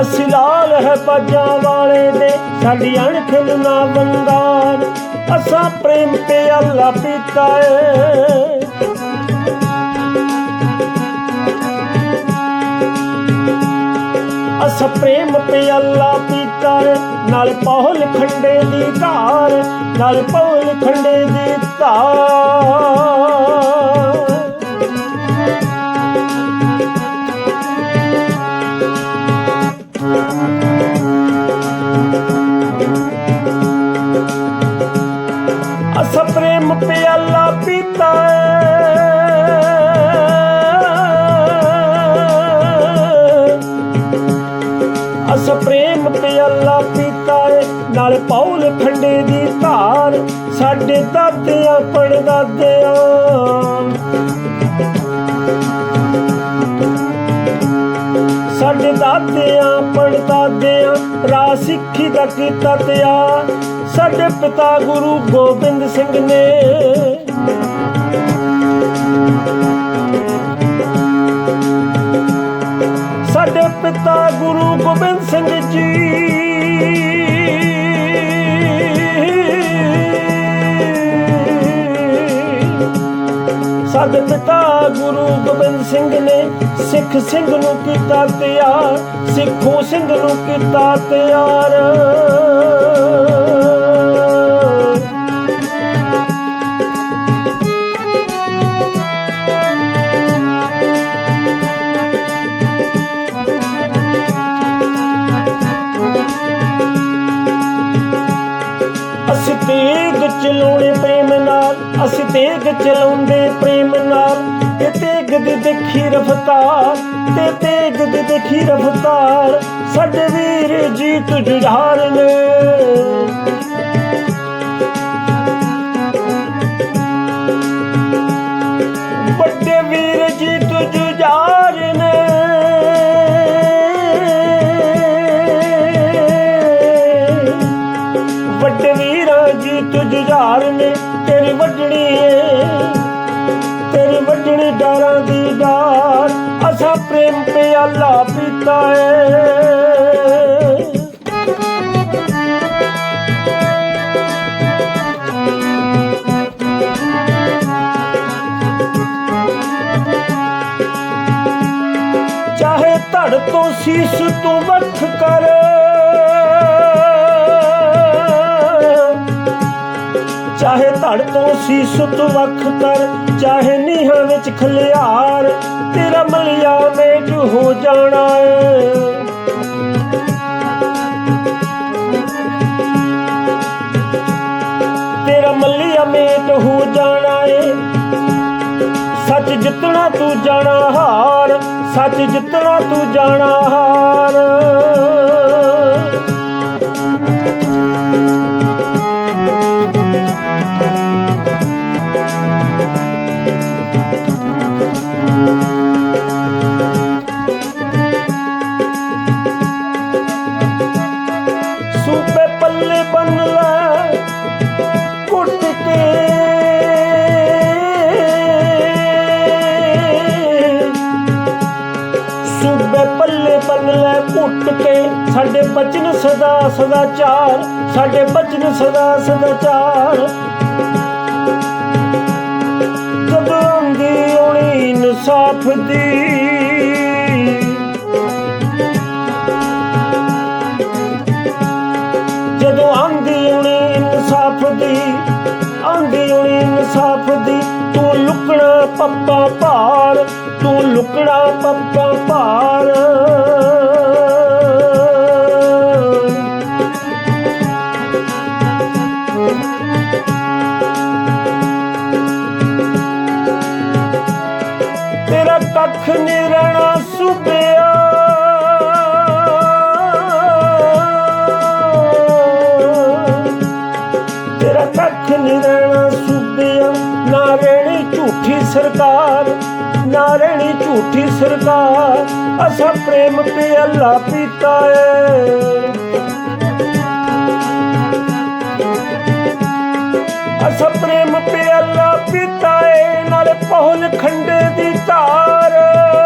ਅਸੀਂ ਲਾਲ ਹੈ ਬਾਜਾਂ ਵਾਲੇ ਦੇ ਸਾਡੀ ਅਣਖ ਨੂੰ ਨਾ ਵੰਗਾਰ। ਅਸਾਂ ਪ੍ਰੇਮ ਤੇ ਅੱਲਾ ਪੀਤਾ ਏ। ਅਸਾਂ ਪ੍ਰੇਮ ਤੇ ਅੱਲਾ ਪੀਤਾ ਏ, ਨਾਲ ਪਹੁਲ ਖੰਡੇ ਦੀ ਧਾਰ, ਨਾਲ ਪਹੁਲ ਖੰਡੇ ਦੀ ਧਾਰ। ਅਸ ਪ੍ਰੇਮ ਪਿਆਲਾ ਪੀਤਾ ਅਸ ਪ੍ਰੇਮ ਪਿਆਲਾ ਪੀਤਾ ਏ ਨਾਲ ਪੌਲ ਖੰਡੇ ਦੀ ਧਾਰ ਸਾਡੇ ਦਾਦਿਆਂ ਪੜਦਾਦਿਆਂ ਸਾਡੇ ਦਾਦਿਆਂ ਪੜਦਾਦਿਆਂ ਰਾ ਸਿੱਖੀ ਦਾ ਕੀਤਾ ਤਿਆਰ ਸਾਡੇ ਪਿਤਾ ਗੁਰੂ ਗੋਬਿੰਦ ਸਿੰਘ ਨੇ। ਸਾਡੇ ਪਿਤਾ ਗੁਰੂ ਗੋਬਿੰਦ ਸਿੰਘ ਜੀ। ਸਾਡੇ ਪਿਤਾ ਗੁਰੂ ਗੋਬਿੰਦ ਸਿੰਘ ਨੇ ਸਿੱਖ ਸਿੰਘ ਨੂੰ ਕੀਤਾ ਤਿਆਰ, ਸਿੱਖੋ ਸਿੰਘ ਨੂੰ ਕੀਤਾ ਤਿਆਰ। ਅਸੀਂ ਤੇਗ ਚਲਾਉਣੇ ਪ੍ਰੇਮ ਨਾਲ, ਅਸੀਂ ਤੇਗ ਚਲਾਉਂਦੇ ਪ੍ਰੇਮ ਨਾਲ। ਦੇਖੀ ਰਫਤਾਰ ਤੇ ਤੇਗ ਦੀ ਦੇਖੀ ਰਫਤਾਰ ਸਾਡੇ ਵੀਰ ਜੀਤ ਤੁਝਾਰ ਨੇ। ਪ੍ਰੇਮ ਪਿਆਲਾ ਪੀਤਾ ਏ ਚਾਹੇ ਧੜ ਤੋਂ ਸੀਸ ਤੋਂ ਵੱਖ ਧੜ ਤੋਂ ਵੱਖ ਕਰ ਚਾਹੇ ਨੀਹਾਂ ਵਿੱਚ ਖਲਿਆਰ, ਤੇਰਾ ਮਲਿਆ ਮੇਟ ਹੋ ਜਾਣਾ ਏ। ਤੇਰਾ ਮੱਲੀਆ ਮੇਟ ਹੋ ਜਾਣਾ ਏ। ਸੱਚ ਜਿੱਤਣਾ ਤੂੰ ਜਾਣਾ ਹਾਰ, ਸੱਚ ਜਿੱਤਣਾ ਤੂੰ ਜਾਣਾ ਹਾਰ। ਲੈ ਕੇ ਸਾਡੇ ਬਚਨ ਸਦਾ ਸਦਾਚਾਰ ਸਾਡੇ ਬਚਨ ਸਦਾ ਸਦਾਚਾਰ ਜਦੋਂ ਆਉਂਦੀ ਹੋਣੀ ਇਨਸਾਫ ਦੀ? ਜਦੋਂ ਆਂਦੀ ਉਣੀ ਇਨਸਾਫ ਦੀ, ਆਂਦੀ ਉਣੀ ਇਨਸਾਫ ਦੀ, ਤੂੰ ਲੁਕਣਾ ਪੱਪਾ ਭਾਰ, ਤੂੰ ਲੁਕਣਾ ਪੱਪਾ ਤੇਰਾ ਕੱਖ ਨਹੀਂ ਰਹਿਣਾ ਸੁਬਿਆ ਤੇਰਾ ਕੱਖ ਨਹੀਂ ਰਹਿਣਾ ਸੁਬਿਆ ਨਾ ਝੂਠੀ ਸਰਕਾਰ, ਨਾ ਝੂਠੀ ਸਰਕਾਰ। ਅਸਾਂ ਪ੍ਰੇਮ ਤੇ ਅੱਲਾ ਪੀਤਾ ਏ। ਐਸਾ ਪ੍ਰੇਮ ਪਿਆਲਾ ਪੀਤਾ ਪਹੁਲ ਖੰਡੇ ਦੀ ਧਾਰ।